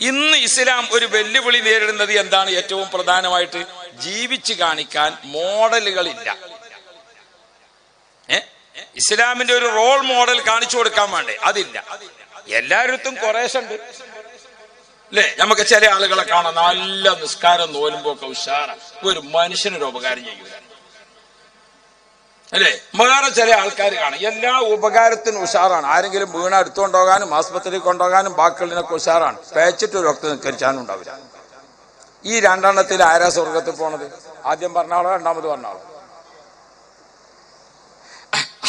ഇന്ന് ഇസ്ലാം ഒരു വെല്ലുവിളി നേരിടുന്നത് എന്താണ്? ഏറ്റവും പ്രധാനമായിട്ട് ജീവിച്ചു കാണിക്കാൻ മോഡലുകളില്ല. ഇസ്ലാമിന്റെ ഒരു റോൾ മോഡൽ കാണിച്ചു കൊടുക്കാൻ വേണ്ടേ? അതില്ല. എല്ലായിടത്തും കുറേശുണ്ട് അല്ലേ? നമുക്ക് ചില ആളുകളെ കാണാം. നല്ല നിസ്കാരം നോലുമ്പോക്കെ ഉഷാറ. ഒരു മനുഷ്യനൊരു ഉപകാരം ചെയ്യൂല. അല്ലേ? വേറെ ചില ആൾക്കാർ കാണും. എല്ലാ ഉപകാരത്തിനും ഉഷാറാണ്. ആരെങ്കിലും വീണ എടുത്തുകൊണ്ടോകാനും ആസ്പത്രിയിൽ കൊണ്ടുപോകാനും ബാക്കിയുള്ളതിനൊക്കെ ഉഷാറാണ്. പേച്ചിട്ട് ഒരു രക്തം നിൽക്കരിച്ചാനും ഉണ്ടാവില്ല. ഈ രണ്ടെണ്ണത്തിൽ ആരാ സ്വർഗത്തിൽ പോണത്? ആദ്യം പറഞ്ഞ ആളോ രണ്ടാമത് പറഞ്ഞ ആളോ?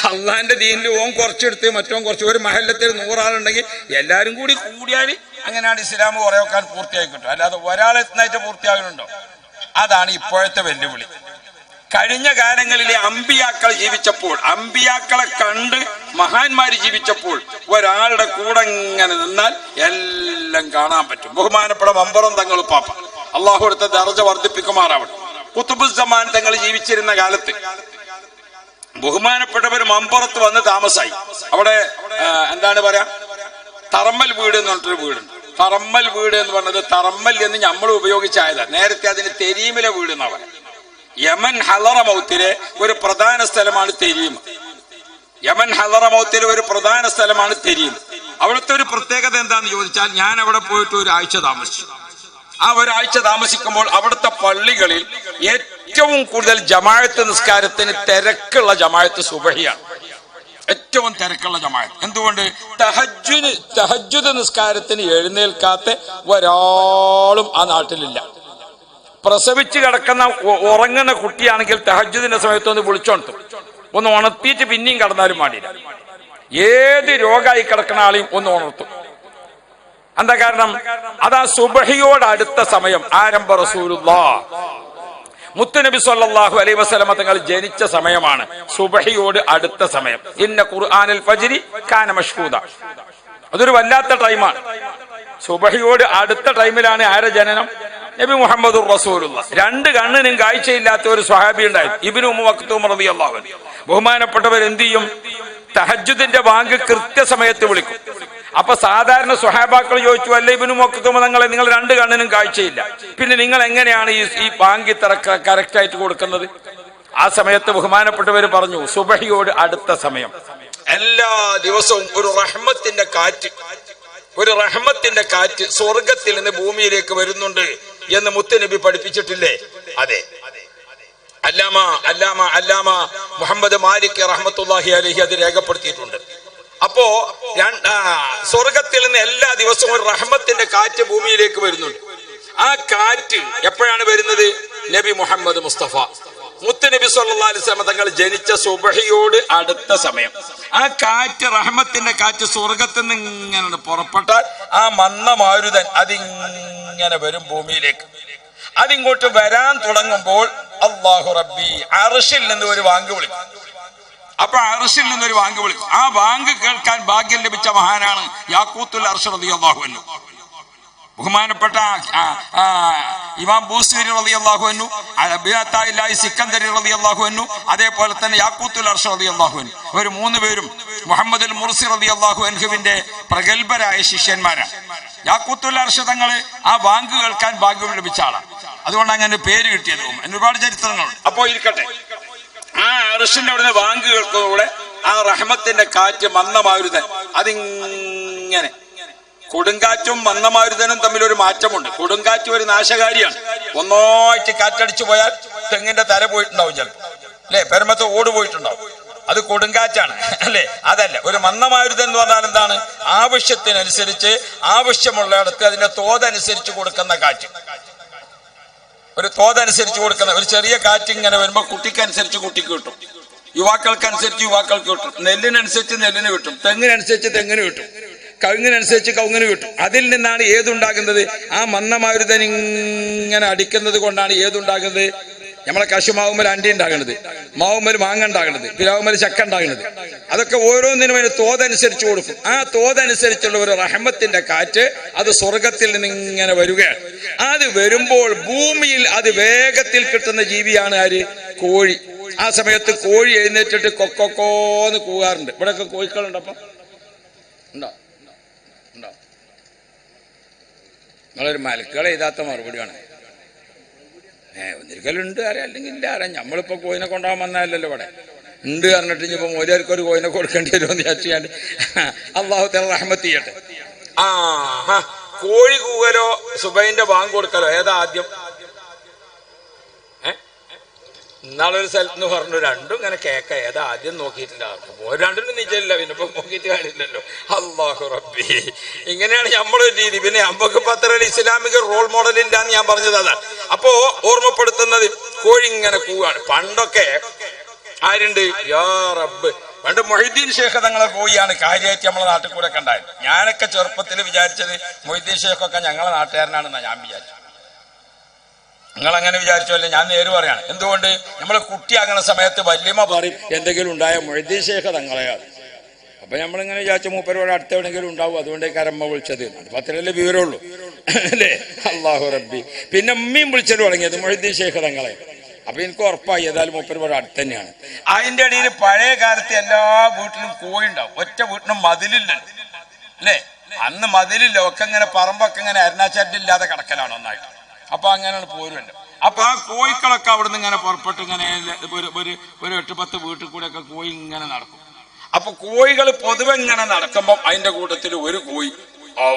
അള്ളാന്റെ ദീനിൽ ഓം കുറച്ചെടുത്ത് മറ്റോ കുറച്ച്. ഒരു മഹല്ലത്തിൽ നൂറാളുണ്ടെങ്കിൽ എല്ലാരും കൂടി കൂടിയാൽ അങ്ങനെയാണ് ഇസ്ലാം കുറെ ഒക്കെ പൂർത്തിയാക്കി കിട്ടും. അല്ലാതെ ഒരാൾ എത്തുന്നതായിട്ട് പൂർത്തിയാകുന്നുണ്ടോ അതാണ് ഇപ്പോഴത്തെ വെല്ലുവിളി. കഴിഞ്ഞ കാലങ്ങളിലെ അമ്പിയാക്കൾ ജീവിച്ചപ്പോൾ അമ്പിയാക്കളെ കണ്ട് മഹാന്മാര് ജീവിച്ചപ്പോൾ ഒരാളുടെ കൂടെ ഇങ്ങനെ നിന്നാൽ എല്ലാം കാണാൻ പറ്റും. ബഹുമാനപ്പെട്ട മമ്പറം തങ്ങൾ പാപ്പ. അള്ളാഹു എടുത്ത ദർജ വർദ്ധിപ്പിക്കുമാറാവട്ടെ. കുത്തുബുസമാൻ തങ്ങൾ ജീവിച്ചിരുന്ന കാലത്ത് ബഹുമാനപ്പെട്ടവർ മമ്പുറത്ത് വന്ന് താമസായി. അവിടെ എന്താണ് പറയാ? തറമ്മൽ വീട് എന്ന് പറഞ്ഞിട്ടൊരു വീടുണ്ട്. തറമ്മൽ വീട് എന്ന് പറഞ്ഞത് തറമ്മൽ എന്ന് നമ്മൾ ഉപയോഗിച്ചായതാണ് നേരത്തെ അതിന് തെരീമിലെ വീട് എന്നാണ് പറയാം. യമൻ ഹലറമൗത്തിലെ ഒരു പ്രധാന സ്ഥലമാണ് തെരീം യമൻ ഹലറമൗത്തിലെ ഒരു പ്രധാന സ്ഥലമാണ് തെരീം അവിടുത്തെ ഒരു പ്രത്യേകത എന്താണെന്ന് ചോദിച്ചാൽ ഞാൻ അവിടെ പോയിട്ട് ഒരാഴ്ച താമസിച്ചു. ആ ഒരാഴ്ച താമസിക്കുമ്പോൾ അവിടുത്തെ പള്ളികളിൽ ഏറ്റവും കൂടുതൽ ജമാഅത്ത് നിസ്കാരത്തിന് തിരക്കുള്ള ജമാഅത്ത് സുബഹിയാണ്. ഏറ്റവും തിരക്കുള്ള ജമാഅത്ത്. എന്തുകൊണ്ട്? തഹജുന് തഹജുദ് നിസ്കാരത്തിന് എഴുന്നേൽക്കാത്ത ഒരാളും ആ നാട്ടിലില്ല. പ്രസവിച്ച് കിടക്കുന്ന ഉറങ്ങുന്ന കുട്ടിയാണെങ്കിൽ തഹജുദിന്റെ സമയത്ത് ഒന്ന് വിളിച്ചോണ്ട് ഒന്ന് ഉണർത്തിയിട്ട് പിന്നെയും കടന്നാലും പാടില്ല. ഏത് രോഗമായി കിടക്കുന്ന ആളെയും ഒന്ന് ഉണർത്തും. എന്താ കാരണം? അതാ സുബഹിയോട് അടുത്ത സമയം. ആരംഭ റസൂലുള്ളാ. മുത്തുനബി സല്ലാഹു അലൈഹി വസല്ലമ തങ്ങൾ ജനിച്ച സമയമാണ് സുബഹിയോട് അടുത്ത സമയം. ഇന്ന ഖുർആനിൽ ഫജിരി കാന മഷ്കൂദ അതൊരു വല്ലാത്ത ടൈമാണ് സുബഹിയോട് അടുത്ത ടൈമിലാണ് ആരെ ജനനം? നബി മുഹമ്മദ് റസൂലുള്ള. രണ്ട് കണ്ണിനും കാഴ്ചയില്ലാത്ത ഒരു സ്വഹാബി ഉണ്ടായി. ഇബിനു റളിയല്ലാഹു അൻഹു. ബഹുമാനപ്പെട്ടവർ എന്ത് ചെയ്യും? തഹജുദിന്റെ ബാങ്ക് കൃത്യസമയത്ത് വിളിക്കും. അപ്പൊ സാധാരണ സ്വഹാബാക്കൾ ചോദിച്ചു അല്ല ഇബിനു മൊക്കത്തുമ്പോ നിങ്ങളെ നിങ്ങൾ രണ്ട് കണ്ണിനും കാഴ്ചയില്ല. പിന്നെ നിങ്ങൾ എങ്ങനെയാണ് ഈ ഈ ബാങ്ക് ഇത്ര കറക്റ്റ് ആയിട്ട് കൊടുക്കുന്നത്? ആ സമയത്ത് ബഹുമാനപ്പെട്ടവർ പറഞ്ഞു സുബഹിയോട് അടുത്ത സമയം. എല്ലാ ദിവസവും ഒരു റഹ്മത്തിന്റെ കാറ്റ് ഒരു റഹ്മത്തിന്റെ കാറ്റ് സ്വർഗത്തിൽ നിന്ന് ഭൂമിയിലേക്ക് വരുന്നുണ്ട്. എന്ന് മുത്തനബി പഠിപ്പിച്ചിട്ടില്ലേ? അതെ. അല്ലാമ അല്ലാമ അല്ലാമ മുഹമ്മദ് മാലിക് റഹ്മത്തുല്ലാഹി അലഹി അത് രേഖപ്പെടുത്തിയിട്ടുണ്ട്. അപ്പോ സ്വർഗത്തിൽ നിന്ന് എല്ലാ ദിവസവും ഒരു റഹ്മത്തിന്റെ കാറ്റ് ഭൂമിയിലേക്ക് വരുന്നുണ്ട്. ആ കാറ്റ് എപ്പോഴാണ് വരുന്നത്? നബി മുഹമ്മദ് മുസ്തഫ. മുത്തുനബി സല്ലാ അലൈഹി വസല്ലം തങ്ങൾ ജനിച്ച സുബഹിയോട് അടുത്ത സമയം. ആ കാറ്റ് റഹ്മത്തിന്റെ കാറ്റ് സ്വർഗത്തിൽ നിന്ന് ഇങ്ങനെ പുറപ്പെട്ടാൽ ആ മന്ന മാരുതൻ അതിങ്ങനെ വരും ഭൂമിയിലേക്ക്. അതിങ്ങോട്ട് വരാൻ തുടങ്ങുമ്പോൾ അള്ളാഹു റബ്ബി അർഷിൽ നിന്ന് ഒരു വാങ്ക് വിളിക്കും. അപ്പൊ അർഷിൽ നിന്ന് ഒരു വാങ്ക് വിളിക്കും. ആ വാങ്ക് കേൾക്കാൻ ഭാഗ്യം ലഭിച്ച മഹാനാണ് യാക്കൂത്തുൽ അർഷ അള്ളാഹു അൻഹു. ബഹുമാനപ്പെട്ട ഇമാം ബൂസീരി റളിയല്ലാഹു അൻഹു അബിയാത്തായി സിക്കന്ദരി റളിയല്ലാഹു അൻഹു അതേപോലെ തന്നെ യാക്കൂത്തുൽ അർഷ റളിയല്ലാഹു അൻഹു. ഇവർ മൂന്ന് പേരും മുഹമ്മദ് മുർസി റളിയല്ലാഹു അൻഹുവിന്റെ പ്രഗത്ഭരായ ശിഷ്യന്മാരാണ്. യാക്കൂത്തുൽ അർഷ തങ്ങൾ ആ ബാങ്ക് കേൾക്കാൻ ഭാഗ്യം ലഭിച്ച ആളാണ്. അതുകൊണ്ട് അങ്ങനെ പേര് കിട്ടിയത് ഒരുപാട് ചരിത്രങ്ങളുണ്ട്. അപ്പോ ഇരിക്കട്ടെ. ആ അർഷിന്റെ അവിടുന്ന് ബാങ്ക് കേൾക്കുന്നതോടെ ആ റഹ്മത്തിന്റെ കാറ്റ് മന്ദമാവരുത്. അതിങ്ങനെ കൊടുങ്കാറ്റും മന്ദമാരുതനും തമ്മിൽ ഒരു മാറ്റമുണ്ട്. കൊടുങ്കാറ്റ് ഒരു നാശകാരിയാണ്. ഒന്നായിട്ട് കാറ്റടിച്ചു പോയാൽ തെങ്ങിന്റെ തല പോയിട്ടുണ്ടാവും ചിലപ്പോൾ അല്ലെ? പെരമത്ത് ഓട് പോയിട്ടുണ്ടാവും. അത് കൊടുങ്കാറ്റാണ്. അല്ലെ? അതല്ല. ഒരു മന്ദമാരുതൻ എന്ന് പറഞ്ഞാൽ എന്താണ്? ആവശ്യത്തിനനുസരിച്ച് ആവശ്യമുള്ളയിടത്ത് അതിന്റെ തോതനുസരിച്ച് കൊടുക്കുന്ന കാറ്റ്. ഒരു തോതനുസരിച്ച് കൊടുക്കുന്ന ഒരു ചെറിയ കാറ്റ് ഇങ്ങനെ വരുമ്പോൾ കുട്ടിക്കനുസരിച്ച് കുട്ടിക്ക് കിട്ടും യുവാക്കൾക്കനുസരിച്ച് യുവാക്കൾക്ക് കിട്ടും. നെല്ലിനനുസരിച്ച് നെല്ലിന് കിട്ടും. തെങ്ങിനനുസരിച്ച് തെങ്ങിന് കിട്ടും. കവുങ്ങിനനുസരിച്ച് കവുങ്ങിന് കിട്ടും. അതിൽ നിന്നാണ് ഏതുണ്ടാകുന്നത്? ആ മന്നമാരുതൻ ഇങ്ങനെ അടിക്കുന്നത് കൊണ്ടാണ് ഏതുണ്ടാകുന്നത്? നമ്മളെ കശുമാവുമ്പോൾ അണ്ടി ഉണ്ടാകുന്നത് മാവുമ്പോൾ മാങ്ങ ഉണ്ടാകുന്നത് പിലാവുമ്പോൾ ചക്ക ഉണ്ടാകുന്നത്. അതൊക്കെ ഓരോന്നിനും അതിന് തോതനുസരിച്ച് കൊടുക്കും. ആ തോതനുസരിച്ചുള്ള ഒരു റഹമത്തിന്റെ കാറ്റ് അത് സ്വർഗത്തിൽ നിന്ന് ഇങ്ങനെ വരികയാണ്. അത് വരുമ്പോൾ ഭൂമിയിൽ അത് വേഗത്തിൽ കിട്ടുന്ന ജീവിയാണ് ആര്? കോഴി. ആ സമയത്ത് കോഴി എഴുന്നേറ്റിട്ട് കൊക്കോന്ന് കൂകാറുണ്ട്. ഇവിടെയൊക്കെ കോഴിക്കളുണ്ടപ്പം? ഉണ്ടോ ഉണ്ടോ നിങ്ങളൊരു മലക്കുകൾ എഴുതാത്ത മറുപടിയാണ്. ഏ ഒന്നിരിക്കലുണ്ട് അറിയാം അല്ലെങ്കിൽ ഇല്ല അറിയാം നമ്മളിപ്പോ കോയിനെ കൊണ്ടുപോകാൻ വന്നാലല്ലോ ഇവിടെ. ഉണ്ട് പറഞ്ഞിട്ട് ഇനിയിപ്പോ മോദിയാർക്ക് ഒരു കോയിനെ കൊടുക്കേണ്ടി വരുമെന്ന് വിചാരിച്ചാണ്ട് അള്ളാഹു തല റഹ്മത്ത് ചെയ്യട്ടെ. ആ കോഴി കൂകലോ സുബൈന്റെ ബാങ്ക് കൊടുക്കലോ? ഏതാ ആദ്യം ഏ? ഇന്നാളൊരു സ്ഥലത്ത് പറഞ്ഞു രണ്ടും ഇങ്ങനെ കേക്ക ഏതാ ആദ്യം നോക്കിയിട്ടില്ല. രണ്ടിനും നിശ്ചയില്ല പിന്നെ ഇപ്പൊ നോക്കിയിട്ട് കാര്യമില്ലല്ലോ. അള്ളാഹു റബ്ബി. ഇങ്ങനെയാണ് നമ്മളൊരു രീതി. പിന്നെ നമുക്ക് പത്ര ഇസ്ലാമിക റോൾ മോഡൽ ഇല്ലാന്ന് ഞാൻ പറഞ്ഞത് അതാണ് അപ്പോ ഓർമ്മപ്പെടുത്തുന്നത് കോഴി ഇങ്ങനെ കൂവാണ്. പണ്ടൊക്കെ ആരുണ്ട്? യാ റബ്ബ്. പണ്ട് മൊഹീദ്ദീൻ ഷേഖ് തങ്ങളെ പോയിയാണ് കാര്യമായിട്ട് നമ്മളെ നാട്ടിൽ കൂടെ കണ്ടായത്. ഞാനൊക്കെ ചെറുപ്പത്തിൽ വിചാരിച്ചത് മൊഹീദ്ദീൻ ഷേഖൊക്കെ ഞങ്ങളെ നാട്ടുകാരനാണെന്നാണ് ഞാൻ വിചാരിച്ചു നിങ്ങൾ അങ്ങനെ വിചാരിച്ചല്ലേ ഞാൻ നേര് പറയാണ്. എന്തുകൊണ്ട്? നമ്മളെ കുട്ടിയാകുന്ന സമയത്ത് വല്യമ്മ പറയും എന്തെങ്കിലും ഉണ്ടായ മൊയ്തീൻ ശേഖ തങ്ങളെയാണ്. അപ്പൊ നമ്മളിങ്ങനെ വിചാരിച്ച മൂപ്പരോട് അടുത്തെവിടെങ്കിലും ഉണ്ടാവും. അതുകൊണ്ടേ കരമ്മ വിളിച്ചത് അത് പത്രല്ലേ വിവരമുള്ളൂ. അല്ലേ? അള്ളാഹു റബ്ബി. പിന്നെ ഉമ്മയും വിളിച്ചിട്ട് തുടങ്ങിയത് മൊഴുദ്ദീൻ ശേഖ തങ്ങളെ അപ്പൊ എനിക്ക് ഉറപ്പായി ഏതായാലും മൂപ്പരോട് അടുത്ത് തന്നെയാണ്. അതിന്റെ ഇടയിൽ പഴയ കാലത്ത് എല്ലാ വീട്ടിലും കോഴി ഉണ്ടാവും. ഒറ്റ വീട്ടിലും മതിലില്ലല്ലോ. അല്ലേ? അന്ന് മതിലില്ല. ഒക്കെ ഇങ്ങനെ പറമ്പൊക്കെ ഇങ്ങനെ അരുണാചാരില്ലാതെ കിടക്കലാണ് ഒന്നായിട്ട്. അപ്പൊ അങ്ങനെയാണ് പോരുണ്ട്. അപ്പൊ ആ കോഴിക്കളൊക്കെ അവിടെ നിന്ന് ഇങ്ങനെ പുറപ്പെട്ട് ഇങ്ങനെ ഒരു ഒരു എട്ട് പത്ത് വീട്ടിൽ കൂടെ ഒക്കെ കോഴി ഇങ്ങനെ നടക്കും. അപ്പൊ കോഴികൾ പൊതുവെ ഇങ്ങനെ നടക്കുമ്പോൾ അതിന്റെ കൂട്ടത്തിൽ ഒരു കോഴി ഓ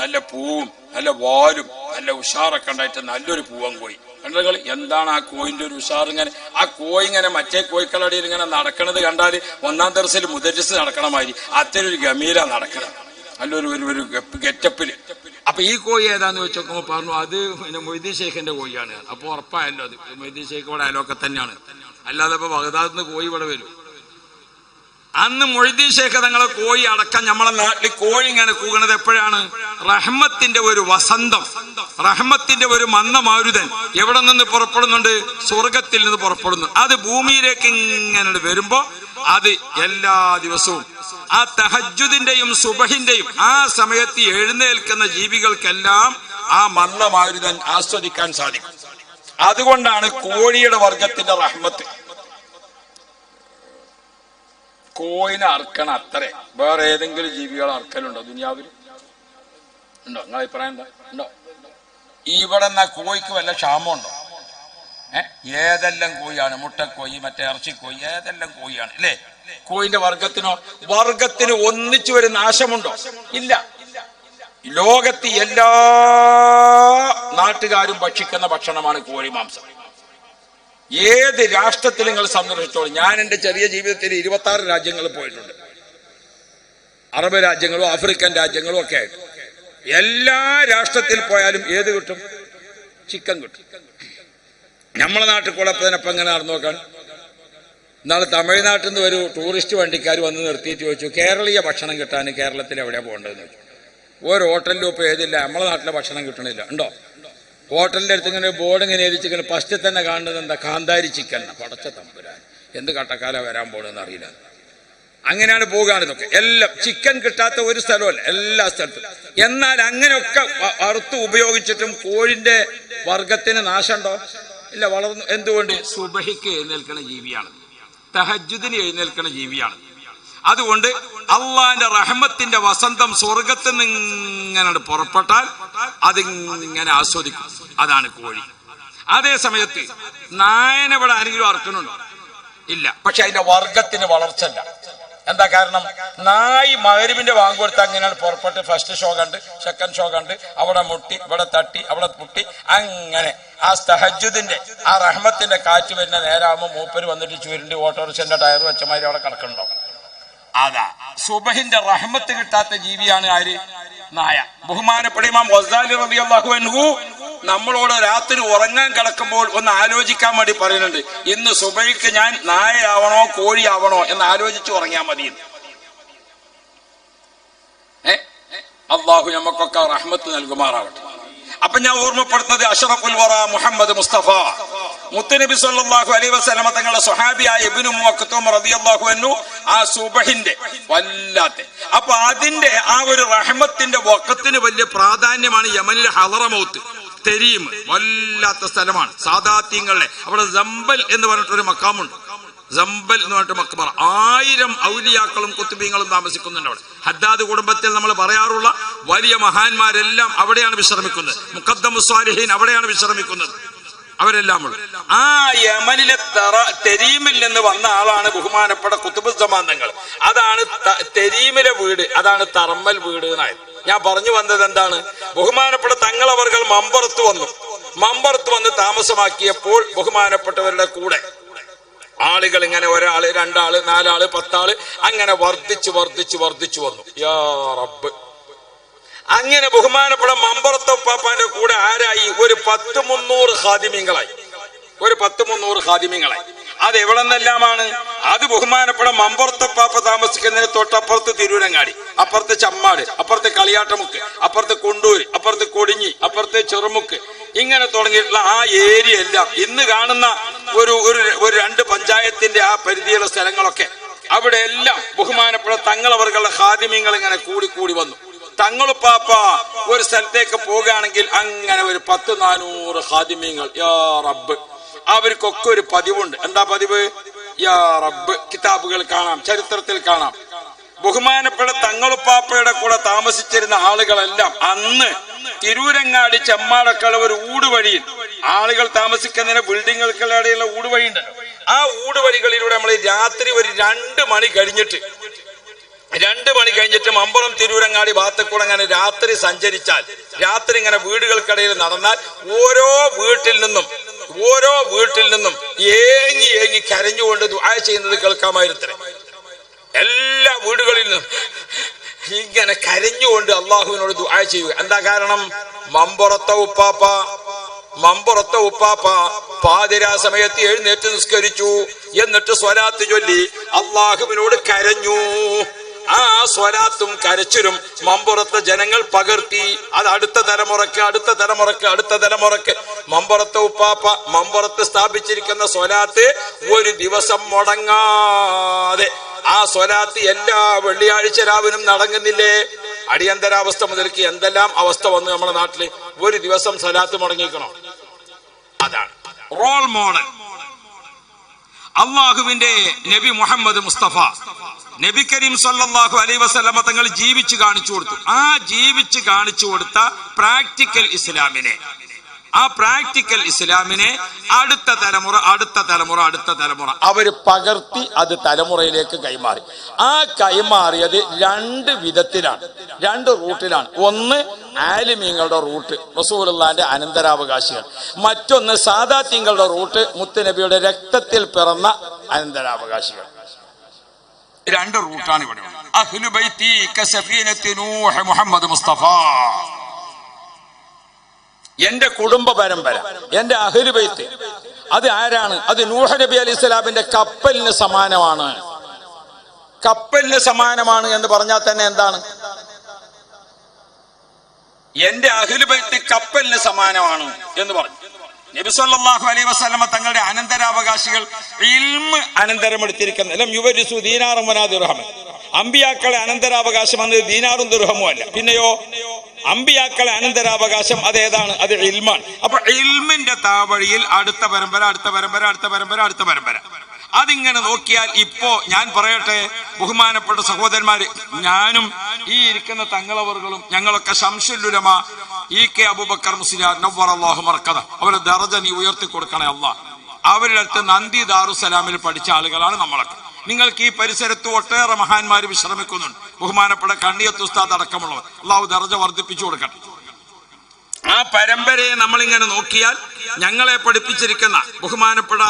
നല്ല പൂവും നല്ല വാലും നല്ല ഉഷാറൊക്കെ ഉണ്ടായിട്ട് നല്ലൊരു പൂവൻ കോഴി. കണ്ടകൾ എന്താണ് ആ കോയിന്റെ ഒരു ഉഷാർ ഇങ്ങനെ? ആ കോയി ഇങ്ങനെ മറ്റേ കോഴിക്കളടിയിൽ ഇങ്ങനെ നടക്കണത് കണ്ടാൽ ഒന്നാം ദിവസത്തിൽ മുതരിസ് നടക്കണ മാതിരി അത്തരം ഒരു ഗമീല നടക്കണം നല്ലൊരു ഒരു ഒരു ഗെറ്റപ്പിൽ. അപ്പൊ ഈ കോഴി ഏതാന്ന് വെച്ചോക്കുമ്പോ പറഞ്ഞു അത് പിന്നെ മൊയ്തീൻ ഷെയ്ഖിന്റെ കോഴിയാണ്. അപ്പൊ ഉറപ്പായല്ലോ അത്. മൊയ്തീൻ ഷെയ്ഖ് ഇവിടെ അയലോക്കെ തന്നെയാണ്. അല്ലാതെ ഇപ്പൊ ബഗ്ദാദിൽ നിന്ന് കോഴി ഇവിടെ വരും. അന്ന് മൊയ്തീൻ ഷെയ്ഖ് തങ്ങളെ കോഴി അടക്കം നമ്മളെ നാട്ടിൽ കോഴി ഇങ്ങനെ കൂകണത് എപ്പോഴാണ്? റഹ്മത്തിന്റെ ഒരു വസന്തം. റഹ്മത്തിന്റെ ഒരു മന്ദമാരുതൻ എവിടെ നിന്ന് പുറപ്പെടുന്നുണ്ട്? സ്വർഗത്തിൽ നിന്ന് പുറപ്പെടുന്നു. അത് ഭൂമിയിലേക്ക് ഇങ്ങനെ വരുമ്പോ അത് എല്ലാ ദിവസവും ആ തഹജുദിന്റെയും സുബഹിന്റെയും ആ സമയത്ത് എഴുന്നേൽക്കുന്ന ജീവികൾക്കെല്ലാം ആ മന്ദമാരുതൻ ആസ്വദിക്കാൻ സാധിക്കും. അതുകൊണ്ടാണ് കോഴിയുടെ വർഗത്തിന്റെ റഹ്മത്ത്. കോയിനെ അറക്കണം അത്രേ. വേറെ ഏതെങ്കിലും ജീവികൾ അർക്കലുണ്ടോ ദുനിയാവിൽ ഉണ്ടോ? നിങ്ങളെ അഭിപ്രായം എന്താ? ഉണ്ടോ? ഇവിടെ എന്നാ കോഴിക്ക് വല്ല ക്ഷാമമുണ്ടോ ഏ? ഏതെല്ലാം കോഴിയാണ്? മുട്ടക്കോയി മറ്റേ ഇറച്ചിക്കോയി ഏതെല്ലാം കോഴിയാണ്? അല്ലേ? കോഴിന്റെ വർഗത്തിനോ വർഗത്തിന് ഒന്നിച്ചു ഒരു നാശമുണ്ടോ ഇല്ല. ലോകത്ത് എല്ലാ നാട്ടുകാരും ഭക്ഷിക്കുന്ന ഭക്ഷണമാണ് കോഴി മാംസം. ഏത് രാഷ്ട്രത്തിൽ നിങ്ങൾ സന്ദർശിച്ചോളൂ. ഞാൻ എന്റെ ചെറിയ ജീവിതത്തിൽ ഇരുപത്തി ആറ് രാജ്യങ്ങളിൽ പോയിട്ടുണ്ട്. അറബ് രാജ്യങ്ങളും ആഫ്രിക്കൻ രാജ്യങ്ങളും ഒക്കെ ആയിട്ട്. എല്ലാ രാഷ്ട്രത്തിൽ പോയാലും ഏത് കിട്ടും? ചിക്കൻ കിട്ടും. നമ്മളെ നാട്ടിൽ കൂടെ അപ്പം എങ്ങനെ നടന്നു നോക്കാൻ? ഇന്നാൾ തമിഴ്നാട്ടിൽ നിന്ന് ഒരു ടൂറിസ്റ്റ് വണ്ടിക്കാർ വന്ന് നിർത്തിയിട്ട് ചോദിച്ചു കേരളീയ ഭക്ഷണം കിട്ടാൻ കേരളത്തിൽ എവിടെയാണ് പോകേണ്ടതെന്ന് ചോദിച്ചു. ഒരു ഹോട്ടലിലും ഇപ്പോൾ ഏതില്ല നമ്മളെ നാട്ടിലെ ഭക്ഷണം കിട്ടണില്ല. ഉണ്ടോ? ഹോട്ടലിന്റെ അടുത്ത് ഇങ്ങനെ ബോർഡ് ഇങ്ങനെ ഏതിച്ച് ഇങ്ങനെ ഫസ്റ്റ് തന്നെ കാണുന്നത് എന്താ? കാന്താരി ചിക്കൻ പടച്ച തമ്പുരാൻ. എന്ത് കട്ടക്കാല വരാൻ പോകണമെന്ന് അറിയില്ല. അങ്ങനെയാണ് പോകുകയാണ് എല്ലാം ചിക്കൻ കിട്ടാത്ത ഒരു സ്ഥലമല്ല എല്ലാ സ്ഥലത്തും. എന്നാൽ അങ്ങനെയൊക്കെ അറുത്ത് ഉപയോഗിച്ചിട്ടും കോഴിന്റെ വർഗത്തിന് നാശമുണ്ടോ? ഇല്ല വളർന്നു എന്തുകൊണ്ട്? സുബഹിക്ക് എഴുന്നേൽക്കുന്ന ജീവിയാണ്. തഹജുദിന് എഴുന്നേൽക്കുന്ന ജീവിയാണ്. അതുകൊണ്ട് അള്ളാന്റെ റഹമത്തിന്റെ വസന്തം സ്വർഗത്തിൽ നിന്ന് ഇങ്ങനെ പുറപ്പെട്ടാൽ അതിങ്ങനെ ആസ്വദിക്കും. അതാണ് കോഴി. അതേ സമയത്ത് നായനവിടെ ആരെങ്കിലും അർക്കുന്നുണ്ടോ ഇല്ല. പക്ഷെ അതിന്റെ വർഗത്തിന് വളർച്ചല്ല എന്താ കാരണം? നായി മകരുവിന്റെ വാങ്ങ് അങ്ങനെയാണ് പുറപ്പെട്ട് ഫസ്റ്റ് ഷോ കണ്ട് സെക്കൻഡ് ഷോ കണ്ട് അവിടെ മുട്ടി ഇവിടെ തട്ടി അവിടെ മുട്ടി അങ്ങനെ. ആ തഹജുദിന്റെ ആ റഹ്മത്തിന്റെ കാറ്റ് വരുന്ന നേരാകുമ്പോൾ മൂപ്പര് വന്നിട്ട് ചുരുണ്ടി ഓട്ടോറിക്ഷന്റെ ടയർ വെച്ചമാതിരി അവിടെ കിടക്കണ്ടോ അതാ. സുബഹിന്റെ റഹ്മത്ത് കിട്ടാത്ത ജീവിയാണ് ആര്? നായ. ബഹുമാനപ്പെട്ട നമ്മളോട് രാത്രി ഉറങ്ങാൻ കിടക്കുമ്പോൾ ഒന്ന് ആലോചിക്കാൻ വേണ്ടി പറയുന്നുണ്ട്. ഇന്ന് സുബഹിക്ക് ഞാൻ നായയാവണോ കോഴിയാവണോ എന്ന് ആലോചിച്ച് ഉറങ്ങിയാൽ മതി. എന്ന്. അള്ളാഹു നമുക്കൊക്കെ റഹ്മത്ത് നൽകുമാറാവട്ടെ. അപ്പൊ ഞാൻ ഓർമ്മപ്പെടുത്തുന്നത് അഷറഫുൽ വറ മുഹമ്മദ് മുസ്തഫ. മുത്തുനബി സല്ലല്ലാഹു അലൈഹി വസല്ലമ തങ്ങളുടെ സ്വഹാബിയായ ഇബ്നു റളിയല്ലാഹു അൻഹു ആ സുബഹിന്റെ വല്ലാത്ത. അപ്പൊ അതിന്റെ ആ ഒരു റഹ്മത്തിന്റെ വക്കത്തിന് വലിയ പ്രാധാന്യമാണ് യമനിലെ ഹലറമൗത്ത് തെരീം വല്ലാത്ത സ്ഥലമാണ്. സാദാത്യങ്ങളുടെ അവിടെ ജമ്പൽ എന്ന് പറഞ്ഞിട്ടൊരു മക്കാമുണ്ട് ജമ്പൽ എന്ന് പറഞ്ഞിട്ട് മക്ബറ ആയിരം ഔലിയാക്കളും കുത്തുബീങ്ങളും താമസിക്കുന്നുണ്ട് അവിടെ. ഹദ്ദാദ് കുടുംബത്തിൽ നമ്മൾ പറയാറുള്ള വലിയ മഹാന്മാരെല്ലാം അവിടെയാണ് വിശ്രമിക്കുന്നത്. മുഖദ്ദമു മുസ്വാലിഹീൻ അവിടെയാണ് വിശ്രമിക്കുന്നത്. അവരെല്ലാം ഉള്ളത് ആ യമനിലെ തെരീമിൽ നിന്ന് വന്ന ആളാണ് ബഹുമാനപ്പെട്ട കുത്തുബുദ്ധമാന്തങ്ങൾ അതാണ് തെരീമിലെ വീട്. അതാണ് തറമ്മൽ വീട് എന്നായത്. ഞാൻ പറഞ്ഞു വന്നത് എന്താണ്? ബഹുമാനപ്പെട്ട തങ്ങളവർകൾ മമ്പറത്ത് വന്നു. മമ്പറത്ത് വന്ന് താമസമാക്കിയപ്പോൾ ബഹുമാനപ്പെട്ടവരുടെ കൂടെ. ആളുകൾ ഇങ്ങനെ ഒരാൾ രണ്ടാൾ നാലാൾ പത്താൾ അങ്ങനെ വർദ്ധിച്ചു വർദ്ധിച്ചു വർദ്ധിച്ചു വന്നു. യാ റബ്ബ്. അങ്ങനെ ബഹുമാനപ്പെട്ട മമ്പറത്തൊപ്പാപ്പാന്റെ കൂടെ ആരായി? ഒരു പത്ത് മുന്നൂറ് ഹാദിമ്യങ്ങളായി ഒരു പത്ത് മുന്നൂറ് ഹാദിമ്യങ്ങളെ അത് എവിടെ നിന്നെല്ലാമാണ് അത് ബഹുമാനപ്പെടാൻ മമ്പുറത്തപ്പാപ്പ താമസിക്കുന്നതിന് തൊട്ടപ്പുറത്ത് തിരൂരങ്ങാടി അപ്പുറത്ത് ചമ്മാട് അപ്പുറത്ത് കളിയാട്ടമുക്ക് അപ്പുറത്ത് കൊണ്ടൂര് അപ്പുറത്ത് കൊടിഞ്ഞി അപ്പുറത്ത് ചെറുമുക്ക്. ഇങ്ങനെ തുടങ്ങിയിട്ടുള്ള ആ ഏരിയ എല്ലാം ഇന്ന് കാണുന്ന ഒരു ഒരു രണ്ട് പഞ്ചായത്തിന്റെ ആ പരിധിയുള്ള സ്ഥലങ്ങളൊക്കെ അവിടെ എല്ലാം ബഹുമാനപ്പെട്ട തങ്ങളവറുകളുടെ ഹാദിമ്യങ്ങൾ ഇങ്ങനെ കൂടി കൂടി വന്നു. തങ്ങൾ പാപ്പ ഒരു സ്ഥലത്തേക്ക് പോകുകയാണെങ്കിൽ അങ്ങനെ ഒരു പത്ത് നാനൂറ് ഹാദിമ്യങ്ങൾ യാ റബ്ബ്. അവർക്കൊക്കെ ഒരു പതിവുണ്ട്. എന്താ പതിവ്? യാ റബ്ബ് കിതാബുകൾ കാണാം ചരിത്രത്തിൽ കാണാം. ബഹുമാനപ്പെട്ട തങ്ങളുപ്പാപ്പയുടെ കൂടെ താമസിച്ചിരുന്ന ആളുകളെല്ലാം അന്ന് തിരൂരങ്ങാടി ചെമ്മാടക്കള ഒരു ഊടുവഴിയിൽ ആളുകൾ താമസിക്കുന്നതിന് ബിൽഡിങ്ങുകൾക്കിടയിലുള്ള ഊടുവഴിയുണ്ടല്ലോ ആ ഊടുവഴികളിലൂടെ നമ്മൾ രാത്രി ഒരു രണ്ട് മണി കഴിഞ്ഞിട്ട് രണ്ട് മണി കഴിഞ്ഞിട്ട് മമ്പുറം തിരൂരങ്ങാടി ഭാഗത്തേക്കൂടെ അങ്ങനെ രാത്രി സഞ്ചരിച്ചാൽ രാത്രി ഇങ്ങനെ വീടുകൾക്കിടയിൽ നടന്നാൽ ഓരോ വീട്ടിൽ നിന്നും ഓരോ വീട്ടിൽ നിന്നും ഏങ്ങി ഏങ്ങി കരഞ്ഞുകൊണ്ട് ദുആ ചെയ്യുന്നത് കേൾക്കാമായിരുന്നേ എല്ലാ വീടുകളിൽ നിന്നും ഇങ്ങനെ കരഞ്ഞുകൊണ്ട് അള്ളാഹുവിനോട് ദുആ ചെയ്യുക. എന്താ കാരണം? മമ്പുറത്തെ ഉപ്പാപ്പ മമ്പുറത്തെ ഉപ്പാപ്പ പാതിരാ സമയത്ത് എഴുന്നേറ്റ് നിസ്കരിച്ചു. എന്നിട്ട് സ്വലാത്ത് ചൊല്ലി അള്ളാഹുവിനോട് കരഞ്ഞു. ആ സ്വലാത്തും കരച്ചിലും മമ്പുറത്തെ ജനങ്ങൾ പകർത്തി. അത് അടുത്ത തലമുറയ്ക്ക് അടുത്ത തലമുറയ്ക്ക് അടുത്ത തലമുറയ്ക്ക്. മമ്പുറത്തെ ഉപ്പാപ്പ മമ്പുറത്ത് സ്ഥാപിച്ചിരിക്കുന്ന സ്വലാത്ത് ഒരു ദിവസം മുടങ്ങാതെ. ആ സ്വലാത്ത് എല്ലാ വെള്ളിയാഴ്ച രാവിലും നടങ്ങുന്നില്ലേ? അടിയന്തരാവസ്ഥ മുതൽക്ക് എന്തെല്ലാം അവസ്ഥ വന്നു നമ്മുടെ നാട്ടിൽ? ഒരു ദിവസം സ്വലാത്ത് മുടങ്ങിക്കണം അതാണ്. റോൾ മോഡൽ അള്ളാഹുവിന്റെ നബി മുഹമ്മദ് മുസ്തഫ. നബി കരീം സല്ലാഹു അലൈ വസല്ലമ തങ്ങൾ ജീവിച്ച് കാണിച്ചു കൊടുത്തു. ആ ജീവിച്ച് കാണിച്ചു കൊടുത്ത പ്രാക്ടിക്കൽ ഇസ്ലാമിനെ. ആ പ്രാക്ടിക്കൽ ഇസ്ലാമിനെ അടുത്ത തലമുറ അടുത്ത തലമുറ അടുത്ത തലമുറ. അവർ പകർത്തി അത് തലമുറയിലേക്ക് കൈമാറി. ആ കൈമാറിയത് രണ്ട് വിധത്തിലാണ്. രണ്ട് റൂട്ടിലാണ്. ഒന്ന് ആലിമീങ്ങളുടെ റൂട്ട് റസൂലുള്ളാന്റെ അനന്തരാവകാശികൾ മറ്റൊന്ന് സാദാത്യങ്ങളുടെ റൂട്ട് മുത്തുനബിയുടെ രക്തത്തിൽ പിറന്ന അനന്തരാവകാശികൾ. രണ്ട് റൂട്ടാണ് ഇവിടെ മുഹമ്മദ് മുസ്തഫ. എന്റെ കുടുംബ പരമ്പര എന്റെ അഹ്ലുബൈത്ത് അത് ആരാണ്? അത് നൂഹ നബി അലി ഇസ്ലാമിന്റെ കപ്പലിന് സമാനമാണ്. കപ്പലിന് സമാനമാണ് എന്ന് പറഞ്ഞാൽ തന്നെ എന്താണ്? എന്റെ അഹിലുബൈത്ത് കപ്പലിന് സമാനമാണ് എന്ന് പറഞ്ഞു. നബി സല്ലല്ലാഹു അലൈഹി വസല്ലമ തങ്ങളുടെ അനന്തരാവകാശികൾ ഇൽമ് അനന്തരമെടുത്തിരിക്കുന്ന ലം യുവരിസു ദീനാറും വനാദിർഹം അമ്പിയാക്കളെ അനന്തരാവകാശം എന്നത് ദീനാറും ദുർഹമോ അല്ല. പിന്നെയോ? അമ്പിയാക്കളെ അനന്തരാവകാശം അതേതാണ് അത് ഇൽമാണ്. അപ്പൊ ഇൽമിന്റെ താവഴിയിൽ അടുത്ത പരമ്പര അടുത്ത പരമ്പര അടുത്ത പരമ്പര അടുത്ത പരമ്പര. അതിങ്ങനെ നോക്കിയാൽ ഇപ്പോ ഞാൻ പറയട്ടെ ബഹുമാനപ്പെട്ട സഹോദരന്മാര് ഞാനും ഈ ഇരിക്കുന്ന തങ്ങളവറുകളും ഞങ്ങളൊക്കെ ശംസുലുലമ ഇ കെ അബുബക്കർ മുസ്ലിയാർ നവ്വർ അള്ളാഹു അവരെ ദറജ നീ ഉയർത്തി കൊടുക്കണേ അള്ളാ. അവരുടെ അടുത്ത് നന്ദി ദാറുസലാമിൽ പഠിച്ച ആളുകളാണ് നമ്മളൊക്കെ. നിങ്ങൾക്ക് ഈ പരിസരത്ത് ഒട്ടേറെ മഹാന്മാർ വിശ്രമിക്കുന്നുണ്ട്. ബഹുമാനപ്പെട്ട കണ്ണിയത്ത് ഉസ്താദ് അടക്കമുള്ളവർ. അള്ളാഹു ദർജ വർദ്ധിപ്പിച്ചു കൊടുക്കട്ടെ. ആ പരമ്പരയെ നമ്മളിങ്ങനെ നോക്കിയാൽ ഞങ്ങളെ പഠിപ്പിച്ചിരിക്കുന്ന ബഹുമാനപ്പെട്ട